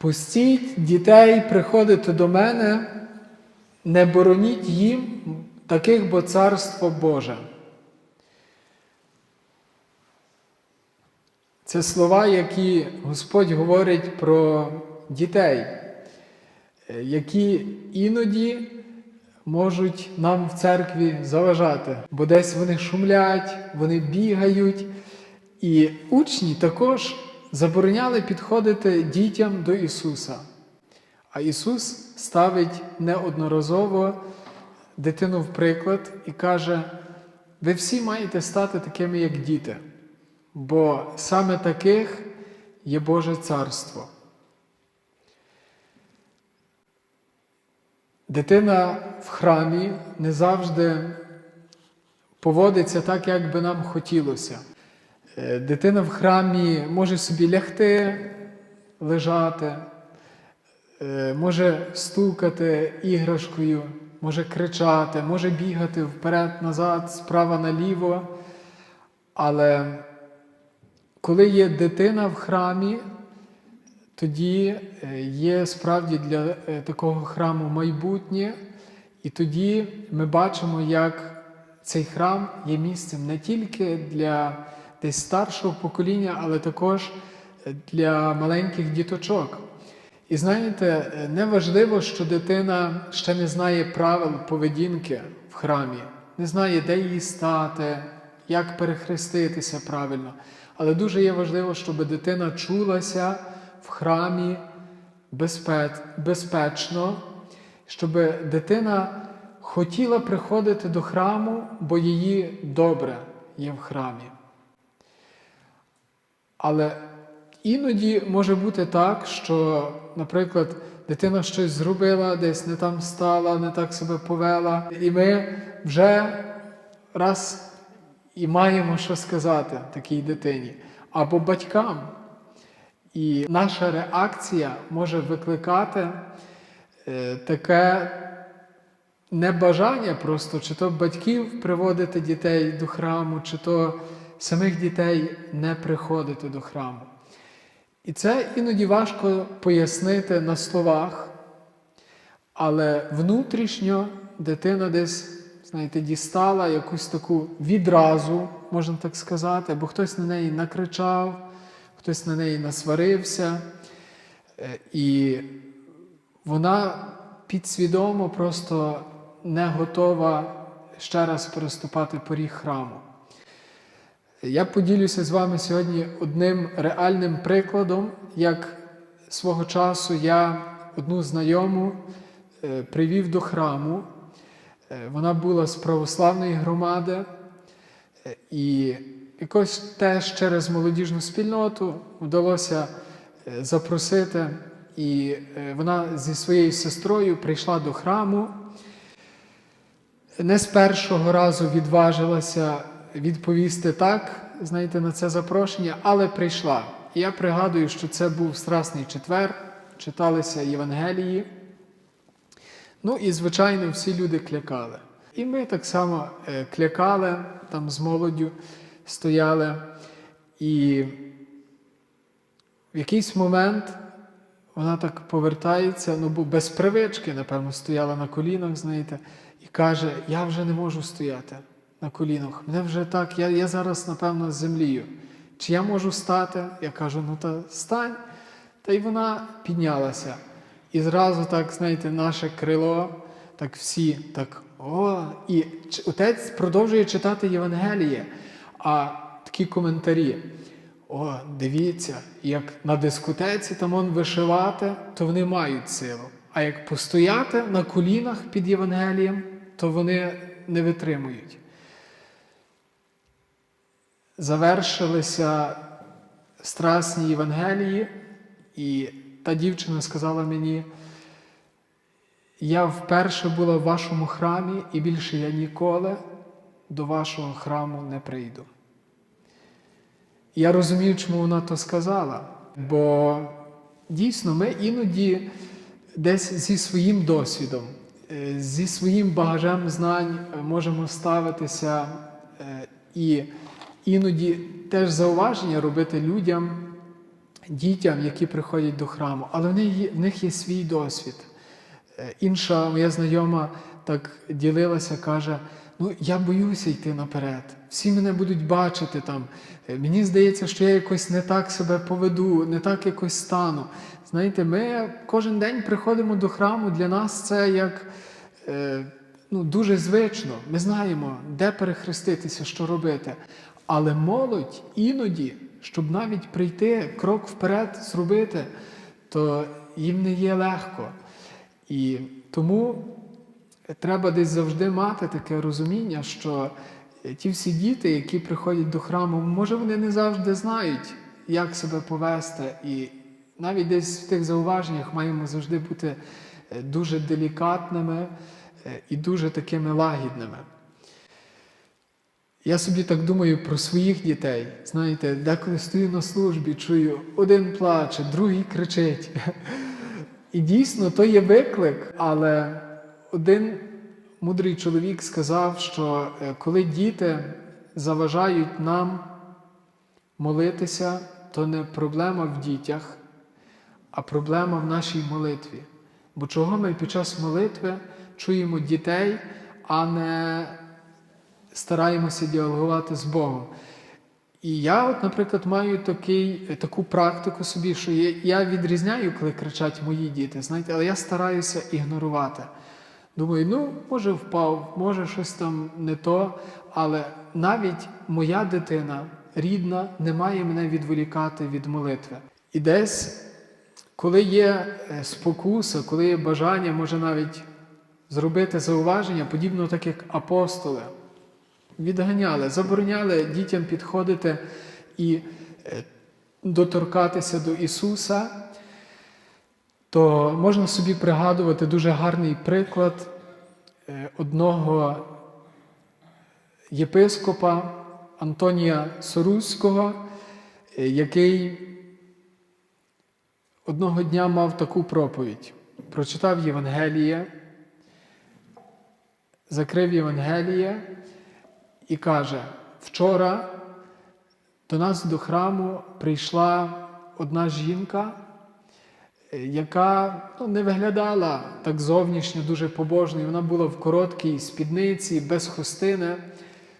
Пустіть дітей приходити до мене, не бороніть їм таких, бо царство Боже. Це слова, які Господь говорить про дітей, які іноді можуть нам в церкві заважати, бо десь вони шумлять, вони бігають. І учні також забороняли підходити дітям до Ісуса. А Ісус ставить неодноразово дитину в приклад і каже: ви всі маєте стати такими, як діти, бо саме таких є Боже Царство. Дитина в храмі не завжди поводиться так, як би нам хотілося. Е, Дитина в храмі може собі лягти, лежати, е, може стукати іграшкою, може кричати, може бігати вперед-назад, справа наліво. Але коли є дитина в храмі, тоді е, є справді для такого храму майбутнє, і тоді ми бачимо, як цей храм є місцем не тільки для десь старшого покоління, але також е, для маленьких діточок. І знаєте, е, не важливо, що дитина ще не знає правил поведінки в храмі, не знає, де її стати, як перехреститися правильно. Але дуже є важливо, щоб дитина чулася в храмі безпечно, щоб дитина хотіла приходити до храму, бо її добре є в храмі. Але іноді може бути так, що, наприклад, дитина щось зробила, десь не там стала, не так себе повела, і ми вже раз і маємо що сказати такій дитині або батькам. І наша реакція може викликати е, таке небажання просто, чи то батьків приводити дітей до храму, чи то самих дітей не приходити до храму. І це іноді важко пояснити на словах, але внутрішньо дитина десь, знаєте, дістала якусь таку відразу, можна так сказати, бо хтось на неї накричав, хтось на неї насварився. Е, І вона підсвідомо просто не готова ще раз переступати поріг храму. Я поділюся з вами сьогодні одним реальним прикладом, як свого часу я одну знайому е, привів до храму. Е, Вона була з православної громади, е, і якось теж через молодіжну спільноту вдалося запросити, і вона зі своєю сестрою прийшла до храму. Не з першого разу відважилася відповісти так, знаєте, на це запрошення, але прийшла. І я пригадую, що це був Страсний четвер, читалися Євангелії. Ну і, звичайно, всі люди клякали. І ми так само е, клякали, там з молоддю стояли. І в якийсь момент вона так повертається, ну бо без привички, напевно, стояла на колінах, знаєте, і каже: Я вже не можу стояти на колінах. Мене вже так, я, я зараз, напевно, з землею. Чи я можу стати? Я кажу, ну та стань. Та й вона піднялася. І зразу так, знаєте, наше крило, так всі так, о, і отець продовжує читати Євангеліє, а такі коментарі. О, дивіться, як на дискотеці там он вишивати, то вони мають силу. А як постояти на колінах під Євангелієм, то вони не витримують. Завершилися страсні Євангелії, і та дівчина сказала мені, я вперше була в вашому храмі, і більше я ніколи до вашого храму не прийду. Я розумію, чому вона то сказала. Бо дійсно ми іноді десь зі своїм досвідом, е, зі своїм багажем знань е, можемо ставитися е, і іноді теж зауваження робити людям, дітям, які приходять до храму, але в них є, в них є свій досвід. Е, Інша моя знайома так ділилася, каже: ну я боюся йти наперед. Всі мене будуть бачити там. Е, Мені здається, що я якось не так себе поведу, не так якось стану. Знаєте, ми кожен день приходимо до храму. Для нас це як е, ну, дуже звично. Ми знаємо, де перехреститися, що робити. Але молодь іноді, щоб навіть прийти крок вперед зробити, то їм не є легко. І тому треба десь завжди мати таке розуміння, що ті всі діти, які приходять до храму, може вони не завжди знають, як себе повести. І навіть десь в тих зауваженнях маємо завжди бути е, дуже делікатними е, і дуже такими лагідними. Я собі так думаю про своїх дітей. Знаєте, деколи стою на службі, чую, один плаче, другий кричить. І дійсно, то є виклик, але один мудрий чоловік сказав, що е, коли діти заважають нам молитися, то не проблема в дітях, а проблема в нашій молитві. Бо чого ми під час молитви чуємо дітей, а не стараємося діалогувати з Богом. І я, от, наприклад, маю такий, таку практику собі, що я, відрізняю, коли кричать мої діти, знаєте, але я стараюся ігнорувати. Думаю, ну, може, впав, може, щось там не то, але навіть моя дитина рідна не має мене відволікати від молитви. І десь, коли є е, спокуса, коли є бажання, може навіть зробити зауваження, подібно так як апостоли відганяли, забороняли дітям підходити і е, доторкатися до Ісуса, то можна собі пригадувати дуже гарний приклад е, одного єпископа Антонія Соруського, е, який одного дня мав таку проповідь. Прочитав Євангеліє, закрив Євангеліє і каже: вчора до нас до храму прийшла одна жінка, яка ну, не виглядала так зовнішньо дуже побожною. Вона була в короткій спідниці, без хустини.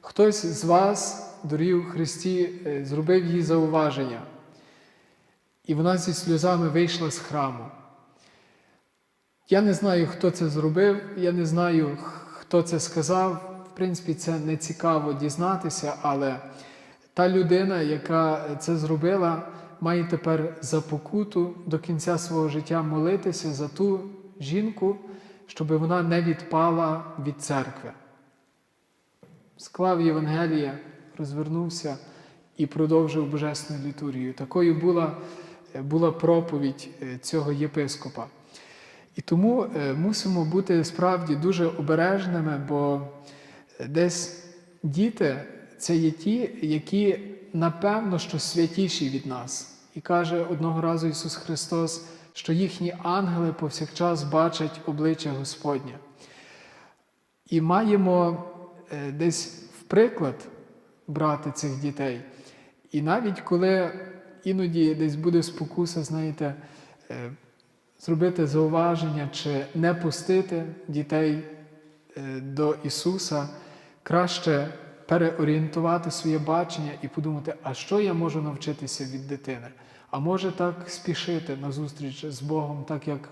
Хтось з вас, дорогі у Христі, е, зробив їй зауваження. І вона зі сльозами вийшла з храму. Я не знаю, хто це зробив, я не знаю, хто це сказав. В принципі, це не цікаво дізнатися, але та людина, яка це зробила, має тепер за покуту до кінця свого життя молитися за ту жінку, щоб вона не відпала від церкви. Склав Євангелія, розвернувся і продовжив божественну літургію. Такою була, була проповідь е, цього єпископа. І тому е, мусимо бути справді дуже обережними, бо десь діти це є ті, які напевно що святіші від нас. І каже одного разу Ісус Христос, що їхні ангели повсякчас бачать обличчя Господнє. І маємо е, десь в приклад брати цих дітей. І навіть коли іноді десь буде спокуса, знаєте, е, зробити зауваження чи не пустити дітей е, до Ісуса, краще переорієнтувати своє бачення і подумати, а що я можу навчитися від дитини? А може так спішити на зустріч з Богом, так як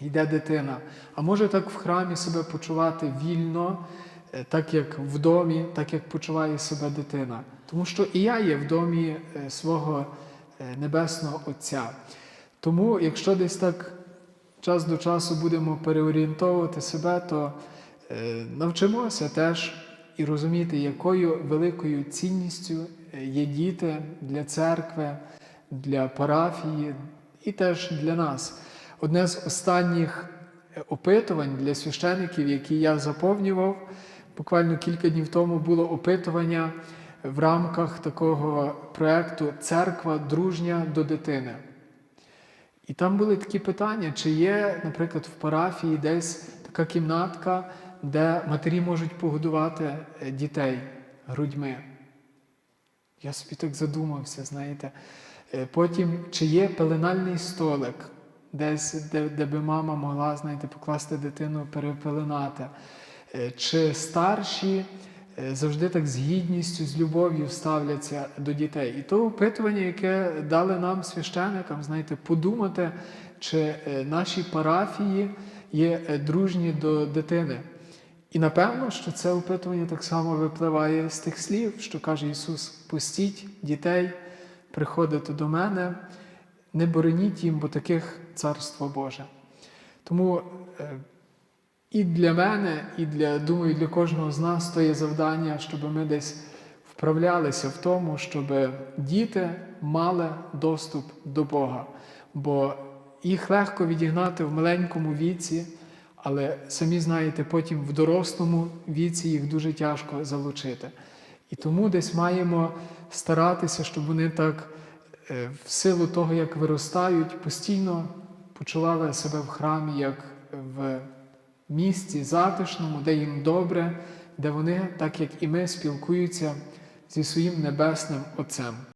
йде дитина, а може так в храмі себе почувати вільно, е, так як в домі, так як почуває себе дитина. Тому що і я є в домі е, свого е, Небесного Отця. Тому, якщо десь так час до часу будемо переорієнтовувати себе, то навчимося теж і розуміти, якою великою цінністю є діти для церкви, для парафії і теж для нас. Одне з останніх опитувань для священиків, які я заповнював, буквально кілька днів тому було опитування в рамках такого проєкту Церква дружня до дитини. І там були такі питання, чи є, наприклад, в парафії десь така кімнатка, де матері можуть погодувати дітей грудьми. Я собі так задумався, знаєте. Е, Потім, чи є пеленальний столик, десь, де, де би мама могла, знаєте, покласти дитину, перепеленати. Е, Чи старші е, завжди так з гідністю, з любов'ю ставляться до дітей. І то опитування, яке дали нам священикам, знаєте, подумати, чи е, наші парафії є е, дружні до дитини. І напевно, що це опитування так само випливає з тих слів, що каже Ісус: пустіть дітей приходити до мене, не бороніть їм, бо таких царство Боже. Тому е, і для мене, і для, думаю, для кожного з нас то є завдання, щоб ми десь вправлялися в тому, щоб діти мали доступ до Бога. Бо їх легко відігнати в маленькому віці, але самі знаєте, потім в дорослому віці їх дуже тяжко залучити. І тому десь маємо старатися, щоб вони так е, в силу того, як виростають, постійно почували себе в храмі, як в місці затишному, де їм добре, де вони, так як і ми, спілкуються зі своїм небесним Отцем.